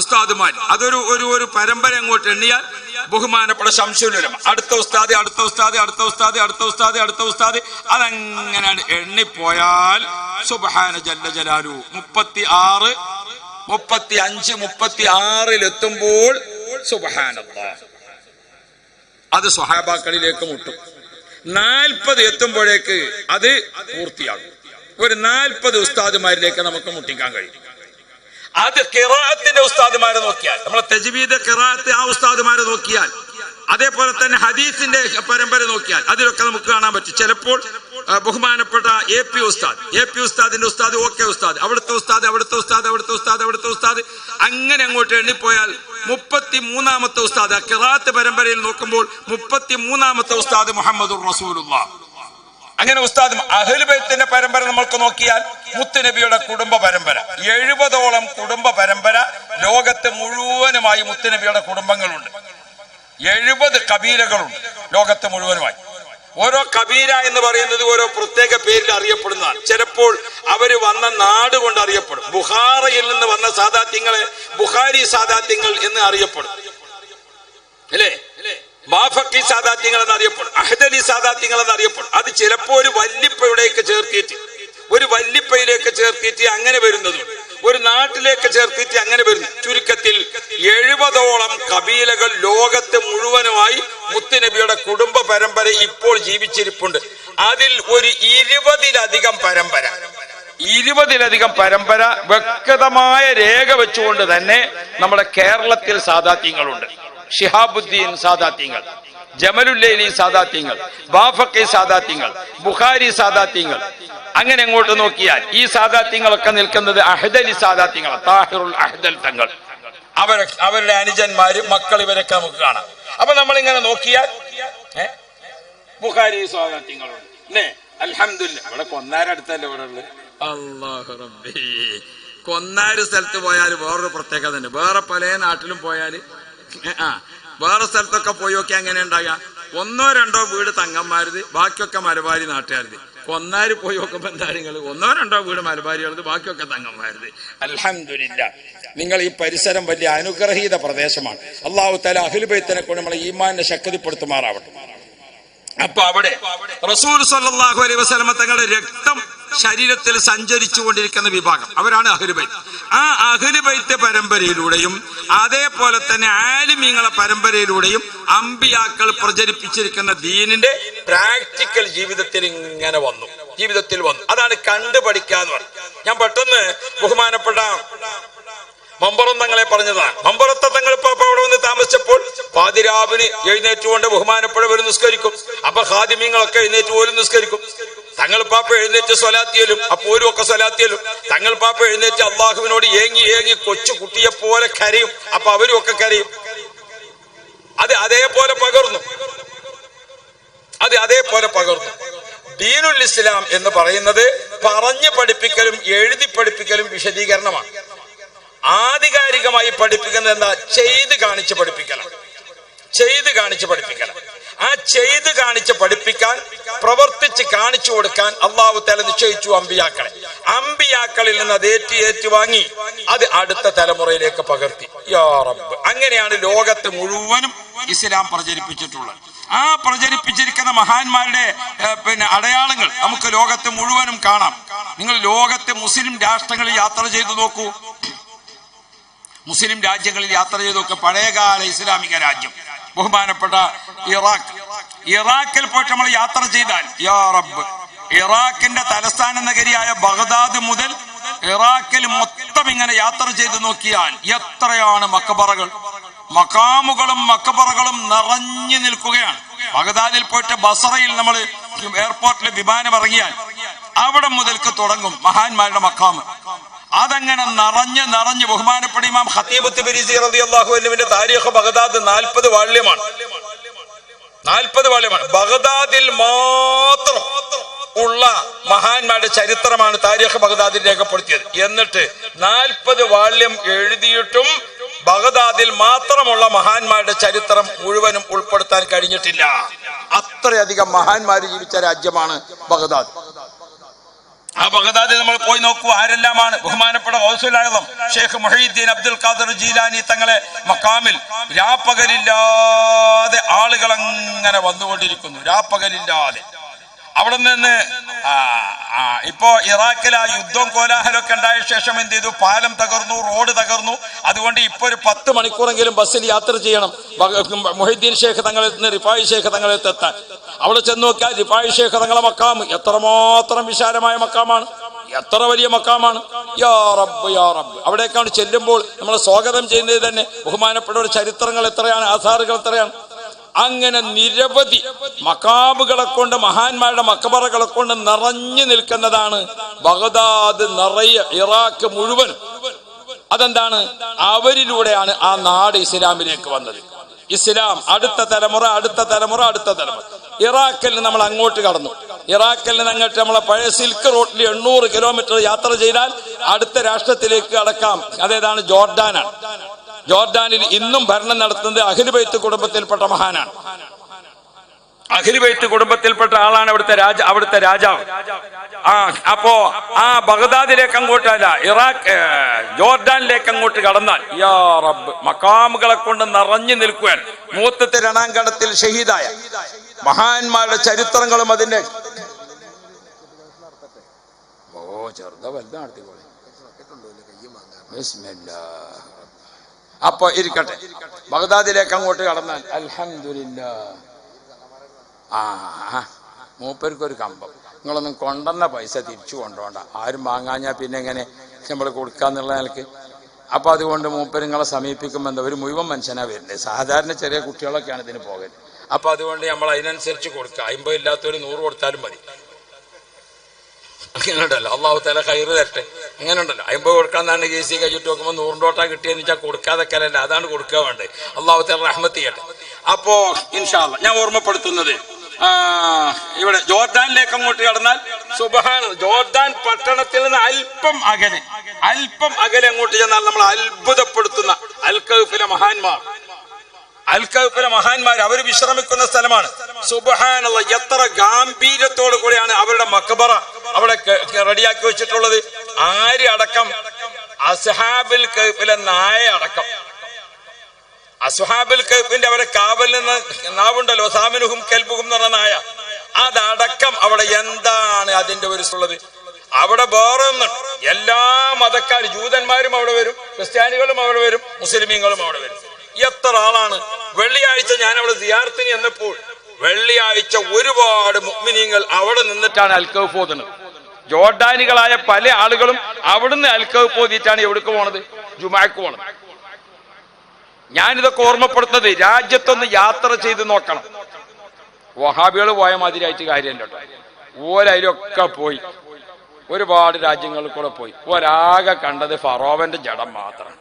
ഉസ്താദുമാർ അതൊരു ഒരു ഒരു പരമ്പര അങ്ങോട്ട് എണ്ണിയാൽ ബഹുമാനപ്പെട്ട ശംസുലം അടുത്ത ഉസ്താദ് അടുത്ത ഉസ്താദ് അടുത്ത ഉസ്താദ് അടുത്ത ഉസ്താദ് അടുത്ത ഉസ്താദ്. അതങ്ങനെ എണ്ണിപ്പോയാൽ സുബഹാന ജല്ല ജലാലു മുപ്പത്തി ആറ് മുപ്പത്തി അഞ്ച് മുപ്പത്തി ആറിലെത്തുമ്പോൾ അത് സ്വഹാബാക്കളിലേക്ക് മുട്ടും. നാൽപ്പത് എത്തുമ്പോഴേക്ക് അത് പൂർത്തിയാകും. ഒരു നാൽപ്പത് ഉസ്താദുമാരിലേക്ക് നമുക്ക് മുട്ടിക്കാൻ കഴിയും. അത് കിറാത്തിന്റെ ഉസ്താദുമാരെ നോക്കിയാൽ നമ്മളെ തജ്വീദ് കിറാത്ത് ആ ഉസ്താദുമാരെ നോക്കിയാൽ അതേപോലെ തന്നെ ഹദീസിന്റെ പരമ്പര നോക്കിയാൽ അതിലൊക്കെ നമുക്ക് കാണാൻ പറ്റും. ചിലപ്പോൾ ബഹുമാനപ്പെട്ട എ പി ഉസ്താദ് എ പി ഉസ്താദിന്റെ ഉസ്താദ് ഓക്കെ ഉസ്താദ് അവിടുത്തെ ഉസ്താദ് അവിടുത്തെ ഉസ്താദ് അവിടുത്തെ ഉസ്താദ് അവിടുത്തെ ഉസ്താദ്. അങ്ങനെ അങ്ങോട്ട് എണ്ണിപ്പോയാൽ മുപ്പത്തി മൂന്നാമത്തെ ഉസ്താദ് കിറാത്ത് പരമ്പരയിൽ നോക്കുമ്പോൾ മുപ്പത്തി മൂന്നാമത്തെ ഉസ്താദ് മുഹമ്മദ് റസൂലുള്ള. അങ്ങനെ ഉസ്താദ് അഹലുബൈത്തിന്റെ പരമ്പര നമ്മൾക്ക് നോക്കിയാൽ മുത്തുനബിയുടെ കുടുംബ പരമ്പര. എഴുപതോളം കുടുംബ പരമ്പര ലോകത്ത് മുഴുവനുമായി മുത്തുനബിയുടെ കുടുംബങ്ങളുണ്ട്. എഴുപത് കബീലകളുണ്ട് ലോകത്ത് മുഴുവനുമായി. ഓരോ കബീര എന്ന് പറയുന്നത് ഓരോ പ്രത്യേക പേരിൽ അറിയപ്പെടുന്നതാണ്. ചിലപ്പോൾ അവർ വന്ന നാട് കൊണ്ട് അറിയപ്പെടും. ബുഹാറയിൽ നിന്ന് വന്ന സാധാത്യങ്ങളെ ബുഹാരി സാധാത്യങ്ങൾ എന്ന് അറിയപ്പെടും. അല്ലേ? ബാഫക്കി സാദാത്യങ്ങൾ എന്ന് അറിയപ്പെടും. അഹദലി എന്ന് അറിയപ്പെടും. അത് ചിലപ്പോൾ ഒരു വല്ലിപ്പയുടെയൊക്കെ ചേർത്തിയിട്ട് ഒരു വല്ലിപ്പയിലേക്ക് ചേർത്തിയിട്ട് അങ്ങനെ വരുന്നതുണ്ട്. ഒരു നാട്ടിലേക്ക് ചേർത്തിട്ട് അങ്ങനെ വരുന്നു. ചുരുക്കത്തിൽ എഴുപതോളം കബീലകൾ ലോകത്ത് മുഴുവനുമായി മുത്തുനബിയുടെ കുടുംബ പരമ്പര ഇപ്പോൾ ജീവിച്ചിരിപ്പുണ്ട്. അതിൽ ഒരു ഇരുപതിലധികം പരമ്പര. ഇരുപതിലധികം പരമ്പര വ്യക്തമായ രേഖ വെച്ചുകൊണ്ട് തന്നെ നമ്മുടെ കേരളത്തിൽ സാധാത്യങ്ങളുണ്ട് ഷിഹാബുദ്ദീൻ സാധാത്യങ്ങൾ ജമലുല്ലൈലി സാദാത്യങ്ങൾ ബാഫക്കി സാദാത്യങ്ങൾ ബുഖാരി സാദാത്യങ്ങൾ അങ്ങനെ അങ്ങോട്ട് നോക്കിയാൽ ഈ സാദാത്യങ്ങളൊക്കെ നിൽക്കുന്നത് അഹദലി സാദാത്യങ്ങൾ താഹിറുൽ അഹദൽ തങ്ങൾ. അവരെ അവരുടെ അനുജന്മാര് മക്കൾ ഇവരൊക്കെ നമുക്ക് കാണാം. അപ്പൊ നമ്മൾ ഇങ്ങനെ നോക്കിയാൽ? ബുഖാരി സ്വാഗത്യങ്ങളുണ്ട് അല്ലേ? ഉള്ളത്? കൊന്നാര് സ്ഥലത്ത് പോയാൽ വേറൊരു പ്രത്യേകത ഉണ്ട്. വേറെ പല നാട്ടിലും പോയാൽ വേറെ സ്ഥലത്തൊക്കെ പോയി നോക്കി അങ്ങനെ ഉണ്ടാകുക ഒന്നോ രണ്ടോ വീട് തങ്ങന്മാരുത് ബാക്കിയൊക്കെ മലബാരി നാട്ടുകാരുത് കൊന്നാര് പോയി ഒക്കെ നിങ്ങൾ? ഒന്നോ രണ്ടോ വീട് മലബാരികളത് ബാക്കിയൊക്കെ തങ്ങന്മാരുത്. അലഹമില്ല നിങ്ങൾ ഈ പരിസരം വലിയ അനുഗ്രഹീത പ്രദേശമാണ്. അള്ളാഹു തല അഖിലുബൈത്തിനെ കൊണ്ട് നമ്മളെ ഈമാനെ ശക്തിപ്പെടുത്തുമാറാവട്ടെ. അപ്പൊ അവിടെ റസൂൽ സല്ലാഹു അലൈഹി വസല്ലമ തങ്ങളുടെ രക്തം ശരീരത്തിൽ സഞ്ചരിച്ചു കൊണ്ടിരിക്കുന്ന വിഭാഗം. അവരാണ് അഹ്ലുബൈത്ത് ആ അഹ്ലുബൈത്ത് പരമ്പരയിലൂടെയും അതേപോലെ തന്നെ ആലിമീങ്ങളെ പരമ്പരയിലൂടെയും അമ്പിയാക്കൾ പ്രചരിപ്പിച്ചിരിക്കുന്ന ദീനിന്റെ പ്രാക്ടിക്കൽ ജീവിതത്തിൽ ഇങ്ങനെ വന്നു. ജീവിതത്തിൽ വന്നു. അതാണ് കണ്ടുപഠിക്കാന്ന് പറഞ്ഞു ഞാൻ പെട്ടെന്ന് ബഹുമാനപ്പെട്ട മമ്പറം തങ്ങളെ പറഞ്ഞതാണ്. മമ്പറത്തെ തങ്ങൾ ഇപ്പൊ അവിടെ വന്ന് താമസിച്ചപ്പോൾ പാതിരാവിന് എഴുന്നേറ്റുകൊണ്ട് ബഹുമാനപ്പെട്ടവർ നിസ്കരിക്കും. അപ്പൊ ഹാദിമീങ്ങളൊക്കെ എഴുന്നേറ്റ് പോലും നിസ്കരിക്കും. തങ്ങൾ പാപ്പ എഴുന്നേറ്റ് സ്വലാത്തിയലും അപ്പോരും ഒക്കെ സ്വലാത്തിയലും തങ്ങൾ പാപ്പ എഴുന്നേറ്റ് അള്ളാഹുവിനോട് ഏങ്ങി ഏങ്ങി കൊച്ചു കുട്ടിയെ പോലെ കരയും അപ്പൊ അവരും ഒക്കെ കരയും. അത് അതേപോലെ പകർന്നു. അത് അതേപോലെ പകർന്നു. ദീനുൽ ഇസ്ലാം എന്ന് പറയുന്നത് പറഞ്ഞു പഠിപ്പിക്കലും എഴുതി പഠിപ്പിക്കലും വിശദീകരണമാണ്. ആധികാരികമായി പഠിപ്പിക്കുന്നത് എന്താ? ചെയ്ത് കാണിച്ച് പഠിപ്പിക്കലാണ്. ചെയ്ത് കാണിച്ച് പഠിപ്പിക്കണം ആ ചെയ്ത് കാണിച്ച് പഠിപ്പിക്കാൻ പ്രവർത്തിച്ച് കാണിച്ചു കൊടുക്കാൻ അള്ളാഹു തല നിശ്ചയിച്ചു അമ്പിയാക്കളെ. അമ്പിയാക്കളിൽ നിന്ന് അത് ഏറ്റി ഏറ്റുവാങ്ങി അത് അടുത്ത തലമുറയിലേക്ക് പകർത്തി. യാ അങ്ങനെയാണ് ലോകത്ത് മുഴുവനും ഇസ്ലാം പ്രചരിപ്പിച്ചിട്ടുള്ളത്. ആ പ്രചരിപ്പിച്ചിരിക്കുന്ന മഹാന്മാരുടെ പിന്നെ അടയാളങ്ങൾ നമുക്ക് ലോകത്ത് മുഴുവനും കാണാം. നിങ്ങൾ ലോകത്തെ മുസ്ലിം രാഷ്ട്രങ്ങളിൽ യാത്ര ചെയ്തു നോക്കൂ. മുസ്ലിം രാജ്യങ്ങളിൽ യാത്ര ചെയ്തൊക്കെ പഴയകാല ഇസ്ലാമിക രാജ്യം. ബഹുമാനപ്പെട്ട ഇറാഖ്. ഇറാഖിൽ പോയിട്ട് നമ്മൾ യാത്ര ചെയ്താൽ യാ റബ്ബ് ഇറാഖിന്റെ തലസ്ഥാന നഗരിയായ ബഗ്ദാദ് മുതൽ ഇറാഖിൽ മൊത്തം ഇങ്ങനെ യാത്ര ചെയ്ത് നോക്കിയാൽ എത്രയാണ് മക്കബറകൾ മക്കാമുകളും മക്കബറകളും നിറഞ്ഞു നിൽക്കുകയാണ്. ബഗ്ദാദിൽ പോയിട്ട് ബസറയിൽ നമ്മൾ എയർപോർട്ടിൽ വിമാനം ഇറങ്ങിയാൽ അവിടെ മുതൽക്ക് തുടങ്ങും മഹാന്മാരുടെ മക്കാമ് അതങ്ങനെ നിറഞ്ഞ് നിറഞ്ഞ് ബഹുമാനപ്പെട്ട ഇമാം ഖത്തീബ് തിബരിസി റളിയല്ലാഹു അൻഹുവിന്റെ താരീഖ് ബഗ്ദാദ് നാൽപ്പത് വാള്യമാണ്. നാൽപ്പത് വാല്യമാണ്. ബഗ്ദാദിൽ മാത്രം ഉള്ള മഹാന്മാരുടെ ചരിത്രമാണ് താരിഖ് ബഗ്ദാദിൽ രേഖപ്പെടുത്തിയത്. എന്നിട്ട് നാൽപ്പത് വാല്യം എഴുതിയിട്ടും ബഗ്ദാദിൽ മാത്രമുള്ള മഹാന്മാരുടെ ചരിത്രം മുഴുവനും ഉൾപ്പെടുത്താൻ കഴിഞ്ഞിട്ടില്ല. അത്രയധികം മഹാന്മാർ ജീവിച്ച രാജ്യമാണ് ബഗ്ദാദ്. ആ ബഗദാദി നമ്മൾ പോയി നോക്കൂ ആരെല്ലാമാണ് ബഹുമാനപ്പെട്ട ഗൗസുലായതം ഷെയ്ഖ് മൊഹീദ്ദീൻ അബ്ദുൽ ഖാദർ ജീലാനി തങ്ങളെ മക്കാമിൽ രാപ്പകലില്ലാതെ ആളുകൾ അങ്ങനെ വന്നുകൊണ്ടിരിക്കുന്നു രാപ്പകലില്ലാതെ. അവിടെ നിന്ന് ഇപ്പോ ഇറാഖിൽ ആ യുദ്ധവും കോലാഹലമൊക്കെ ഉണ്ടായ ശേഷം എന്ത് ചെയ്തു? പാലം തകർന്നു റോഡ് തകർന്നു. അതുകൊണ്ട് ഇപ്പോൾ ഒരു പത്ത് മണിക്കൂറെങ്കിലും ബസ്സിൽ യാത്ര ചെയ്യണം. മൊഹീദ്ദീൻ ഷേഖ് തങ്ങളിൽ നിന്ന് റിഫായി ഷേഖ് തങ്ങളിൽ എത്താൻ. അവിടെ ചെന്ന് നോക്കിയാൽ റിഫായി ഷേഖ് തങ്ങളെ മക്കാം എത്രമാത്രം വിശാലമായ മക്കാമാണ് എത്ര വലിയ മക്കാമാണ് യാ റബ്ബ് യാ റബ്ബ്. അവിടേക്കാണ് ചെല്ലുമ്പോൾ നമ്മളെ സ്വാഗതം ചെയ്യുന്നത് തന്നെ ബഹുമാനപ്പെട്ട ഒരു ചരിത്രങ്ങൾ എത്രയാണ് ആധാറുകൾ എത്രയാണ്. അങ്ങനെ നിരവധി മക്കാബുകളെ കൊണ്ട് മഹാന്മാരുടെ മക്കബറകളെ കൊണ്ട് നിറഞ്ഞു നിൽക്കുന്നതാണ് ബഗ്ദാദ് നിറയെ ഇറാഖ് മുഴുവൻ. അതെന്താണ്? അവരിലൂടെയാണ് ആ നാട് ഇസ്ലാമിലേക്ക് വന്നത്. ഇസ്ലാം അടുത്ത തലമുറ അടുത്ത തലമുറ അടുത്ത തലമുറ. ഇറാഖിൽ നമ്മൾ അങ്ങോട്ട് കടന്നു. ഇറാഖിൽ നിന്ന് അങ്ങോട്ട് നമ്മളെ പഴയ സിൽക്ക് റോഡിൽ എണ്ണൂറ് കിലോമീറ്റർ യാത്ര ചെയ്താൽ അടുത്ത രാഷ്ട്രത്തിലേക്ക് കടക്കാം. അതേതാണ്? ജോർഡാനാണ്. ജോർഡാനിൽ ഇന്നും ഭരണം നടത്തുന്നത് അഖിലുബൈത്ത് കുടുംബത്തിൽപ്പെട്ട മഹാനാണ്. അഖിലുബൈത്ത് കുടുംബത്തിൽപ്പെട്ട ആളാണ് അവിടുത്തെ രാജ അവിടുത്തെ രാജാവ്. ആ അപ്പോ ആ ബഗ്ദാദിലേക്ക് അല്ല ഇറാഖ് ജോർദാനിലേക്ക് ജോർഡാനിലേക്ക് അങ്ങോട്ട് കടന്നാൽ യാ റബ്ബ് മക്കാമുകളെ കൊണ്ട് നിറഞ്ഞു നിൽക്കുവാൻ. മൂത്തത്തെ രണാങ്കണത്തിൽ ഷഹീദായ മഹാന്മാരുടെ ചരിത്രങ്ങളും അതിന്റെ ഓ ചെറുത വലുത് നടത്തിക്കോളെ. ബിസ്മില്ലാ. അപ്പൊ ഇരിക്കട്ടെ. ബഗ്ദാദിലേക്ക് അങ്ങോട്ട് കടന്നാൽ. അൽഹംദുലില്ലാ. ആ മൂപ്പർക്ക് മൂപ്പർക്കൊരു കമ്പം. നിങ്ങളൊന്നും കൊണ്ടുവന്ന പൈസ തിരിച്ചു കൊണ്ടുപോണ്ട ആരും വാങ്ങാഞ്ഞാൽ പിന്നെ എങ്ങനെ നമ്മൾ കൊടുക്കാന്നുള്ള നിലയ്ക്ക്. അപ്പൊ അതുകൊണ്ട് മൂപ്പർ നിങ്ങളെ സമീപിക്കുമ്പോൾ എന്താ ഒരു മുഴുവൻ മനുഷ്യനാ വരുന്നത് സാധാരണ ചെറിയ കുട്ടികളൊക്കെയാണ് ഇതിന് പോകരുത് അപ്പൊ അതുകൊണ്ട് നമ്മൾ അതിനനുസരിച്ച് കൊടുക്കുക അമ്പത് ഇല്ലാത്തൊരു നൂറ് കൊടുത്താലും മതി. അങ്ങനെ ഉണ്ടല്ലോ അള്ളാഹു തല കയറ് തരട്ടെ. അങ്ങനെ ഉണ്ടല്ലോ അമ്പത് കൊടുക്കാന്നാണ് കെ സി കഴിച്ചിട്ട് നോക്കുമ്പോൾ നൂറിന്റെ കിട്ടിയെന്ന് വെച്ചാൽ കൊടുക്കാതെ കൊടുക്കാതെക്കലല്ല അതാണ് കൊടുക്കാൻ വേണ്ടത്. അള്ളാഹു തല റഹ്മത്ത് ചെയ്യട്ടെ. അപ്പോ ഇൻഷാല്ല ഞാൻ ഓർമ്മപ്പെടുത്തുന്നത് ഇവിടെ ജോർദാനിലേക്ക് അങ്ങോട്ട് കടന്നാൽ സുബഹാന ജോർദാൻ പട്ടണത്തിൽ നിന്ന് അല്പം അകലെ അല്പം അകലെ അങ്ങോട്ട് ചെന്നാൽ നമ്മൾ അത്ഭുതപ്പെടുത്തുന്ന അൽക്കൗഫിലെ മഹാന്മാർ. അൽക്കൗഫിലെ മഹാന്മാർ അവർ വിശ്രമിക്കുന്ന സ്ഥലമാണ്. സുബഹാനുള്ള എത്ര ഗാംഭീര്യത്തോടു കൂടിയാണ് അവരുടെ മക്കബറ അവിടെ റെഡിയാക്കി വെച്ചിട്ടുള്ളത്. ആര് അടക്കം? അസ്ഹാബിൽ കൗഫിലെ നായ അടക്കം. അസ്ഹാബിൽ കൗഫിന്റെ അവരെ കാവൽ നിന്ന് നാവുണ്ടല്ലോ സാമിനുഹും കെൽബുഹും എന്ന് പറഞ്ഞ നായ. അതടക്കം അവിടെ എന്താണ് അതിന്റെ ഒരു ഉള്ളത് അവിടെ വേറെ ഒന്നുണ്ട് എല്ലാ മതക്കാരും ജൂതന്മാരും അവിടെ വരും ക്രിസ്ത്യാനികളും അവിടെ വരും മുസ്ലിമീങ്ങളും അവിടെ വരും. എത്ര ആളാണ്? വെള്ളിയാഴ്ച ഞാൻ അവിടെ സിയാർത്തിന് എന്നപ്പോൾ വെള്ളിയാഴ്ച ഒരുപാട് മുഗ്മിനീങ്ങൾ അവിടെ നിന്നിട്ടാണ് അൽക്കവ് ഓതുന്നത് ജോർഡാനികളായ പല ആളുകളും അവിടുന്ന് അൽക്കവ് പോതിയിട്ടാണ് എവിടേക്ക് പോണത്? ജുമാക്ക് പോണത്. ഞാനിതൊക്കെ ഓർമ്മപ്പെടുത്തുന്നത് രാജ്യത്തൊന്ന് യാത്ര ചെയ്ത് നോക്കണം. വഹാബികൾ പോയ മാതിരിയായിട്ട് കാര്യമില്ല ഓരതിലൊക്കെ പോയി. ഒരുപാട് രാജ്യങ്ങളിൽ കൂടെ പോയി. ഒരാകെ കണ്ടത് ഫറോവന്റെ ജഡം മാത്രമാണ്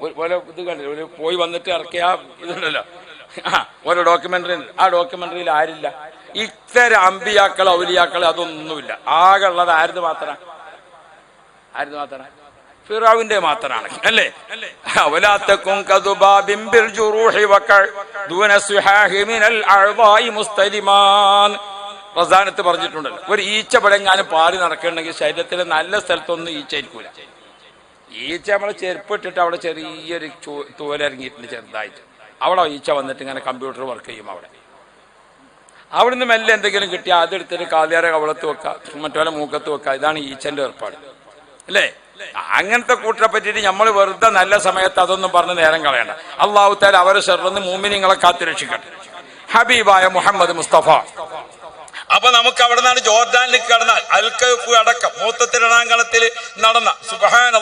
ഓരോ ഇത് കണ്ടില്ല? പോയി വന്നിട്ട് ഇറക്കിയ ഇതുണ്ടല്ലോ. ആ ഓരോ ഡോക്യുമെന്ററി ആ ഡോക്യുമെന്ററിയിൽ ആരില്ല. ഇത്തരം അമ്പിയാക്കൾ ഔലിയാക്കൾ അതൊന്നുമില്ല. ആകെ ഉള്ളത് ആരുത് മാത്രം? ആരുത് മാത്രം? ഫിറാവിന്റെ മാത്രമാണ് അല്ലേ? അവലാത്തക്കും കതുബാ ബിൽ ജുറൂഹി വക്കൾ ദൂന സുഹാഹി മിനൽ മുസ്തലിമാൻ. റസാനത്ത് പറഞ്ഞിട്ടുണ്ടല്ലോ. ഒരു ഈച്ച പടങ്ങാനും പാറി നടക്കണമെങ്കിൽ ശരീരത്തിലെ നല്ല സ്ഥലത്തൊന്നും ഈച്ച ഇരിക്കൂല ഈച്ച നമ്മളെ ചെരുപ്പിട്ടിട്ട് അവിടെ ചെറിയൊരു തോലിറങ്ങിയിട്ടുണ്ട് ചെറുതായിട്ട്. അവിടെ ഈച്ച വന്നിട്ട് ഇങ്ങനെ കമ്പ്യൂട്ടർ വർക്ക് ചെയ്യും അവിടെ. അവിടുന്ന് മെല്ലെ എന്തെങ്കിലും കിട്ടിയാൽ അതെടുത്തിട്ട് കാലിയാറെ കവളത്ത് വെക്കുക മറ്റോലെ മൂക്കത്ത് വെക്കുക ഇതാണ് ഈച്ചന്റെ ഏർപ്പാട്. അല്ലേ? അങ്ങനത്തെ കൂട്ടരെ പറ്റിയിട്ട് നമ്മൾ വെറുതെ നല്ല സമയത്ത് അതൊന്നും പറഞ്ഞ് നേരം കളയണ്ട. അള്ളാഹുത്താൽ അവരെ ഷെറിന്ന് മൂമിനിങ്ങളെ കാത്തുരക്ഷിക്കട്ടെ. ഹബീബായ മുഹമ്മദ് മുസ്തഫ. അപ്പൊ നമുക്ക് അവിടെ നിന്നാണ് ജോർദാനിലേക്ക് കടന്നാൽ അൽക്കഫ് അടക്കം മൂത്തത്തിരണാങ്കണത്തിൽ നടന്ന സുബഹാൻ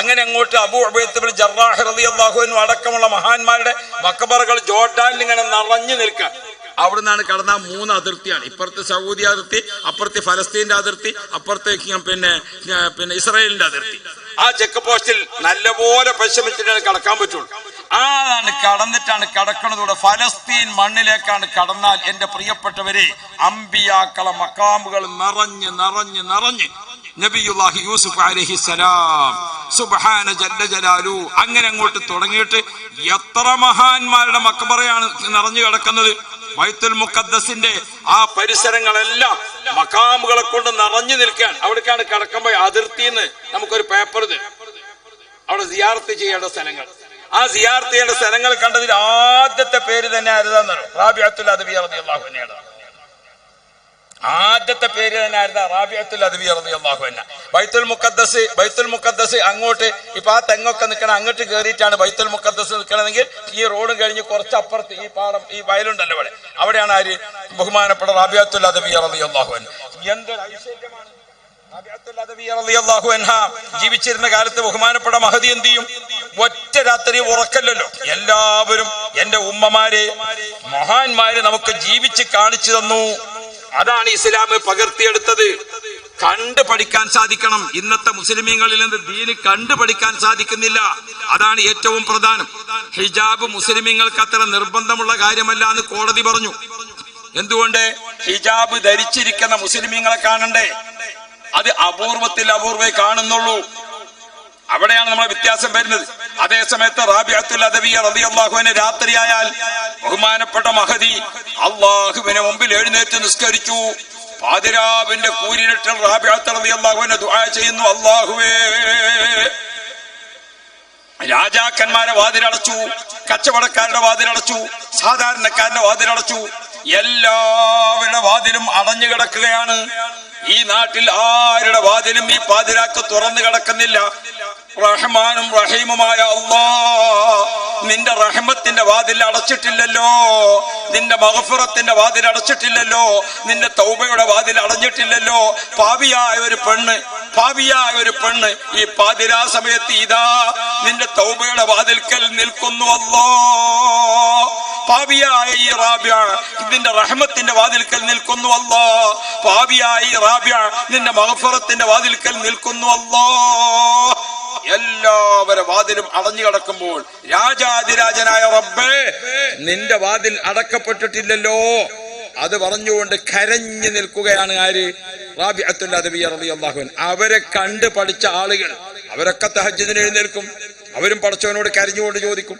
അങ്ങനെ അങ്ങോട്ട് അബു അബൈത്തുൽ ജറാഹ് റളിയല്ലാഹു അൻഹു അടക്കമുള്ള മഹാന്മാരുടെ മക്കബറകൾ ജോർദാനിൽ ഇങ്ങനെ നിറഞ്ഞു നിൽക്കുക അവിടെ നിന്നാണ് കടന്ന മൂന്ന് അതിർത്തിയാണ്. ഇപ്പുറത്ത് സൗദി അതിർത്തി അപ്പുറത്ത് ഫലസ്തീന്റെ അതിർത്തി അപ്പുറത്ത് പിന്നെ പിന്നെ ഇസ്രായേലിന്റെ അതിർത്തി. ആ ചെക്ക് പോസ്റ്റിൽ നല്ലപോലെ പരിശ്രമിച്ചിട്ടാണ് കടക്കാൻ പറ്റുള്ളൂ. ആണ് കടന്നിട്ടാണ് കടക്കുന്നതോടെ ഫലസ്തീൻ മണ്ണിലേക്കാണ് കടന്നാൽ എന്റെ പ്രിയപ്പെട്ടവരെ അമ്പിയാക്കള മക്കാമുകൾ നിറഞ്ഞ് നിറഞ്ഞ് നിറഞ്ഞ്. നബിയുല്ലാഹി യൂസുഫ് അലൈഹി സലാം സുബ്ഹാന ജല്ല ജലാലു അങ്ങനെ അങ്ങോട്ട് തുടങ്ങിയിട്ട് എത്ര മഹാന്മാരുടെ മക്കബറയാണ് നിറഞ്ഞു കിടക്കുന്നത്. ബൈത്തുൽ മുഖദ്ദസിന്റെ ആ പരിസരങ്ങളെല്ലാം മക്കാമുകളെ കൊണ്ട് നിറഞ്ഞു നിൽക്കാൻ അവിടേക്കാണ് കിടക്കുമ്പോൾ അതിർത്തിന്ന് നമുക്കൊരു പേപ്പർ തരും അവിടെ സിയാർത്ത് ചെയ്യേണ്ട സ്ഥലങ്ങൾ. ആ സിയാർത്ത് ചെയ്യേണ്ട സ്ഥലങ്ങൾ കണ്ടതിൽ ആദ്യത്തെ പേര് തന്നെ ആരുതാന്നറിയോ? റാബിഅത്തുൽ അദബി അൻഹയുടെ ആദ്യത്തെ പേര് തന്നെ ആയിരുന്ന റാബിയത്തുൽ അദബി റളിയല്ലാഹു അൻഹ. ബൈത്തുൽ മുഖദ്ദസ് ബൈത്തുൽ മുഖദ്ദസ് അങ്ങോട്ട് ഇപ്പൊ ആ തെങ്ങൊക്കെ നിൽക്കണം അങ്ങോട്ട് കയറിയിട്ടാണ് ബൈത്തുൽ മുഖദ്ദസ് നിൽക്കണമെങ്കിൽ ഈ റോഡ് കഴിഞ്ഞ് കുറച്ചപ്പുറത്ത് ഈ പാടം ഈ വയലുണ്ടല്ലോ ഇവിടെ. അവിടെയാണ് ആര്? ബഹുമാനപ്പെട്ട റാബിയത്തുൽ അദബി അൻഹ. എന്തൊരു ഐശ്വര്യമാണ്. ജീവിച്ചിരുന്ന കാലത്ത് ബഹുമാനപ്പെട്ട മഹതി എന്ത് ചെയ്യും? ഒറ്റ രാത്രി ഉറക്കല്ലല്ലോ. എല്ലാവരും എന്റെ ഉമ്മമാരെ മഹാന്മാരെ നമുക്ക് ജീവിച്ച് കാണിച്ചു തന്നു. അതാണ് ഇസ്ലാം പകർത്തിയെടുത്തത്. കണ്ട് പഠിക്കാൻ സാധിക്കണം. ഇന്നത്തെ മുസ്ലിമീങ്ങളിൽ നിന്ന് ദീന് കണ്ട് പഠിക്കാൻ സാധിക്കുന്നില്ല. അതാണ് ഏറ്റവും പ്രധാനം. ഹിജാബ് മുസ്ലിമീങ്ങൾക്ക് അത്ര നിർബന്ധമുള്ള കാര്യമല്ല എന്ന് കോടതി പറഞ്ഞു. എന്തുകൊണ്ട്? ഹിജാബ് ധരിച്ചിരിക്കുന്ന മുസ്ലിമീങ്ങളെ കാണണ്ടേ? അത് അപൂർവത്തിൽ അപൂർവേ കാണുന്നുള്ളൂ. അവിടെയാണ് നമ്മളെ വ്യത്യാസം വരുന്നത്. അതേ സമയത്ത് റാബിഅത്തുൽ അദവിയ റളിയല്ലാഹുവിനെ രാത്രിയായാൽ ബഹുമാനപ്പെട്ട മഹതി അള്ളാഹുവിനെ മുമ്പിൽ എഴുന്നേറ്റ് നിസ്കരിച്ചു. പാതിരാവിന്റെ കൂരിരട്ടിൽ റാബിഅത്ത് റളിയല്ലാഹുവിനെ ദുആ ചെയ്യുന്നു അള്ളാഹുവേ. രാജാക്കന്മാരെ വാതിലടച്ചു കച്ചവടക്കാരുടെ വാതിലടച്ചു സാധാരണക്കാരുടെ വാതിലടച്ചു. എല്ലാവരുടെ വാതിലും അടഞ്ഞു കിടക്കുകയാണ്. ഈ നാട്ടിൽ ആരുടെ വാതിലും ഈ പാതിരാക്ക് തുറന്നു കിടക്കുന്നില്ല. റഹ്മാനും റഹീമുമായ അള്ളാ നിന്റെ റഹ്മത്തിന്റെ വാതിൽ അടച്ചിട്ടില്ലല്ലോ. നിന്റെ മഹഫുറത്തിന്റെ വാതിൽ അടച്ചിട്ടില്ലല്ലോ. നിന്റെ തൗബയുടെ വാതിൽ അടഞ്ഞിട്ടില്ലല്ലോ. പാവിയായ ഒരു പെണ്ണ് പാവിയായ ഒരു പെണ്ണ് ഈ പാതിരാ സമയത്ത് ഇതാ നിന്റെ തൗബയുടെ വാതിൽക്കൽ നിൽക്കുന്നു അല്ലോ. പാവിയായ ഈ റാബ്യ നിന്റെ റഹ്മത്തിന്റെ വാതിൽക്കൽ നിൽക്കുന്നു അല്ലോ. പാവിയായ ഈ റാബ്യ നിന്റെ മഹഫുറത്തിന്റെ വാതിൽക്കൽ നിൽക്കുന്നു അല്ലോ. എല്ലാവരെ വാതിലും അടഞ്ഞു കിടക്കുമ്പോൾ രാജാതിരാജനായ റബ്ബേ നിന്റെ വാതിൽ അടക്കപ്പെട്ടിട്ടില്ലല്ലോ. അത് പറഞ്ഞുകൊണ്ട് കരഞ്ഞു നിൽക്കുകയാണ് ആര്? റാബി റളിയല്ലാഹു അവരെ കണ്ട് പഠിച്ച ആളുകൾ അവരൊക്കെ തഹജിദിന് എഴുന്നേൽക്കും. അവരും പഠിച്ചവനോട് കരഞ്ഞുകൊണ്ട് ചോദിക്കും.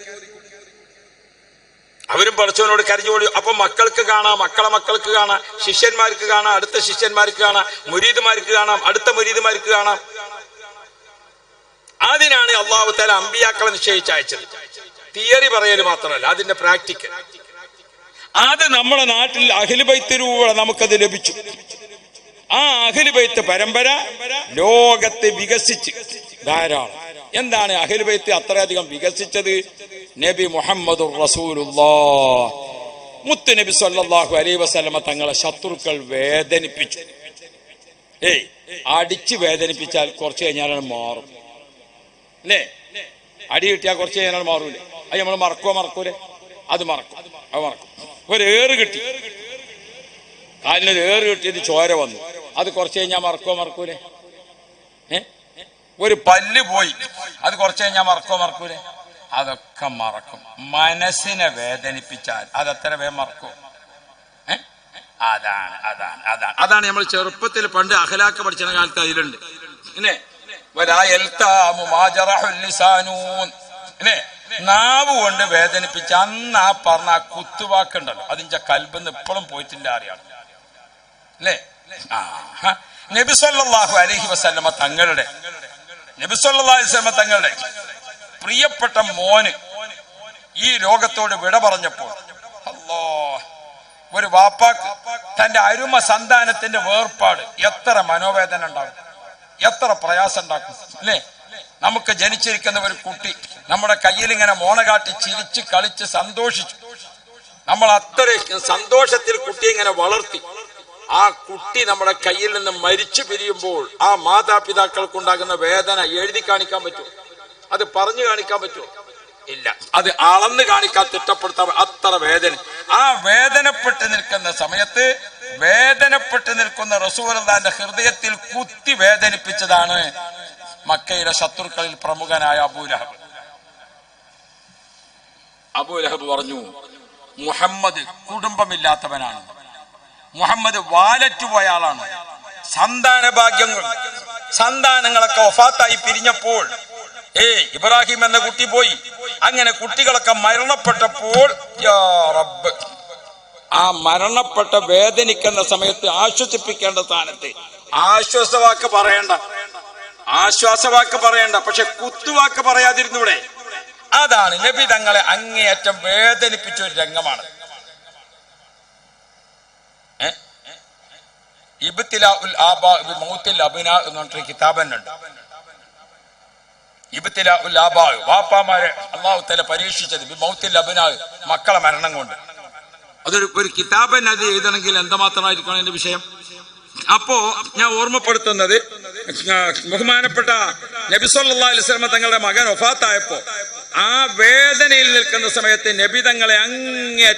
അവരും പഠിച്ചവനോട് കരഞ്ഞുകൊണ്ട് അപ്പൊ മക്കൾക്ക് കാണാം മക്കളെ മക്കൾക്ക് കാണാം ശിഷ്യന്മാർക്ക് കാണാം അടുത്ത ശിഷ്യന്മാർക്ക് കാണാം മുരീദുമാർക്ക് കാണാം അടുത്ത മുരീദുമാർക്ക് കാണാം. അതിനാണ് അള്ളാഹു തല അമ്പിയാക്കളെ നിശ്ചയിച്ച് അയച്ചത്. തിയറി പറയൽ മാത്രമല്ല അതിന്റെ പ്രാക്ടിക്കൽ. അത് നമ്മുടെ നാട്ടിൽ അഖിലുബൈത്തിലൂടെ നമുക്കത് ലഭിച്ചു. ആ അഖിലുബൈത്ത് പരമ്പര ലോകത്തെ വികസിച്ച് ധാരാളം. എന്താണ് അഖിലുബൈത്ത് അത്രയധികം വികസിച്ചത്? നബി മുഹമ്മദ് മുത്ത് നബി സല്ലാഹു അലൈ വസല്ലമ തങ്ങളെ ശത്രുക്കൾ വേദനിപ്പിച്ചു. ഏയ് അടിച്ച് വേദനിപ്പിച്ചാൽ കുറച്ച് കഴിഞ്ഞാലാണ് മാറും. അല്ലേ അടി കിട്ടിയാൽ കുറച്ച് കഴിഞ്ഞാൽ മാറൂലേ? അത് നമ്മൾ മറക്കോ മറക്കൂലേ? അത് മറക്കും. അത് മറക്കും. ഒരു ഏറ് കിട്ടി. കാലിനൊരു ഏറ് കിട്ടിയത് ചോര വന്നു. അത് കുറച്ച് കഴിഞ്ഞാൽ മറക്കോ മറക്കൂലേ? ഒരു പല്ല് പോയി. അത് കുറച്ച് കഴിഞ്ഞാൽ മറക്കോ മറക്കൂലേ? അതൊക്കെ മറക്കും. മനസ്സിനെ വേദനിപ്പിച്ചാൽ അത് വേ മറക്കും? അതാണ് അതാണ് അതാണ്. അതാണ് നമ്മൾ ചെറുപ്പത്തിൽ പണ്ട് അഹലാക്ക പഠിച്ച കാലത്ത് അതിലുണ്ട്. ഇല്ലേ നാവ് കൊണ്ട് വേദനിപ്പിച്ച അന്ന് ആ പറഞ്ഞ ആ കുത്തുവാക്കുണ്ടല്ലോ. അതിന്റെ കൽബെന്ന് ഇപ്പോഴും പോയിട്ടില്ല അറിയാം. അല്ലേ ആ അലഹി വസല്ലമ തങ്ങളുടെ നബി സല്ലല്ലാഹു അലൈഹി വസല്ലമ തങ്ങളുടെ പ്രിയപ്പെട്ട മോന് ഈ രോഗത്തോട് വിട പറഞ്ഞപ്പോൾ അല്ലോ ഒരു വാപ്പാക്ക് തന്റെ അരുമ സന്താനത്തിന്റെ വേർപാട് എത്ര മനോവേദന ഉണ്ടാകും എത്ര പ്രയാസം ഉണ്ടാക്കും അല്ലേ? നമുക്ക് ജനിച്ചിരിക്കുന്ന ഒരു കുട്ടി നമ്മുടെ കയ്യിൽ ഇങ്ങനെ മോണ കാട്ടി ചിരിച്ച് കളിച്ച് സന്തോഷിച്ചു. നമ്മൾ അത്ര സന്തോഷത്തിൽ കുട്ടി ഇങ്ങനെ വളർത്തി. ആ കുട്ടി നമ്മുടെ കയ്യിൽ നിന്ന് മരിച്ചു പിരിയുമ്പോൾ ആ മാതാപിതാക്കൾക്ക് ഉണ്ടാകുന്ന വേദന എഴുതി കാണിക്കാൻ പറ്റുമോ? അത് പറഞ്ഞു കാണിക്കാൻ പറ്റുമോ? ഇല്ല. അത് അളന്ന് കാണിക്കാൻ തിട്ടപ്പെടുത്താൻ അത്ര വേദന. ആ വേദനപ്പെട്ട് നിൽക്കുന്ന സമയത്ത് വേദനപ്പെട്ട് നിൽക്കുന്ന റസൂലിന്റെ ഹൃദയത്തിൽ കുത്തി വേദനിപ്പിച്ചതാണ് മക്കയുടെ ശത്രുക്കളിൽ പ്രമുഖനായ അബൂലഹബ് അബൂലഹബ് പറഞ്ഞു മുഹമ്മദ് കുടുംബമില്ലാത്തവനാണ്. മുഹമ്മദ് വാലറ്റ് പോയ ആളാണ്. സന്താന ഭാഗ്യങ്ങൾ സന്താനങ്ങളൊക്കെ ഒഫാത്തായി പിരിഞ്ഞപ്പോൾ ഏ ഇബ്രാഹിം എന്ന കുട്ടി പോയി. അങ്ങനെ കുട്ടികളൊക്കെ മരണപ്പെട്ടപ്പോൾ റബ്ബ്. ആ മരണപ്പെട്ട വേദനിക്കുന്ന സമയത്ത് ആശ്വസിപ്പിക്കേണ്ട സ്ഥാനത്ത്. ആശ്വാസവാക്ക് പറയണ്ട. ആശ്വാസവാക്ക് പറയണ്ട. പക്ഷെ കുത്തുവാക്ക് പറയാതിരുന്നൂടെ? അതാണ് നബി തങ്ങളെ അങ്ങേയറ്റം വേദനിപ്പിച്ച ഒരു രംഗമാണ്. ഏ? ഇബ്തിലാ ഉൽ ആബാ മൗത്തിൽ അബിനാ എന്ന് ഉൽ ആബാ വാപ്പാമാരെ അള്ളാഹു തല പരീക്ഷിച്ചത് ബി മൗത്തിൽ അബിനാ മക്കളെ മരണം കൊണ്ട്. അതൊരു ഒരു കിതാബ് തന്നെ അത് എഴുതണമെങ്കിൽ എന്തുമാത്രമായിരിക്കണം എന്റെ വിഷയം? അപ്പോ ഞാൻ ഓർമ്മപ്പെടുത്തുന്നത് ബഹുമാനപ്പെട്ട നബി സല്ലല്ലാഹു അലൈഹി സ്വലമ തങ്ങളുടെ മകൻ ഒഫാത്തായപ്പോ ആ വേദനയിൽ നിൽക്കുന്ന സമയത്ത് നബി തങ്ങളെ അങ്ങേ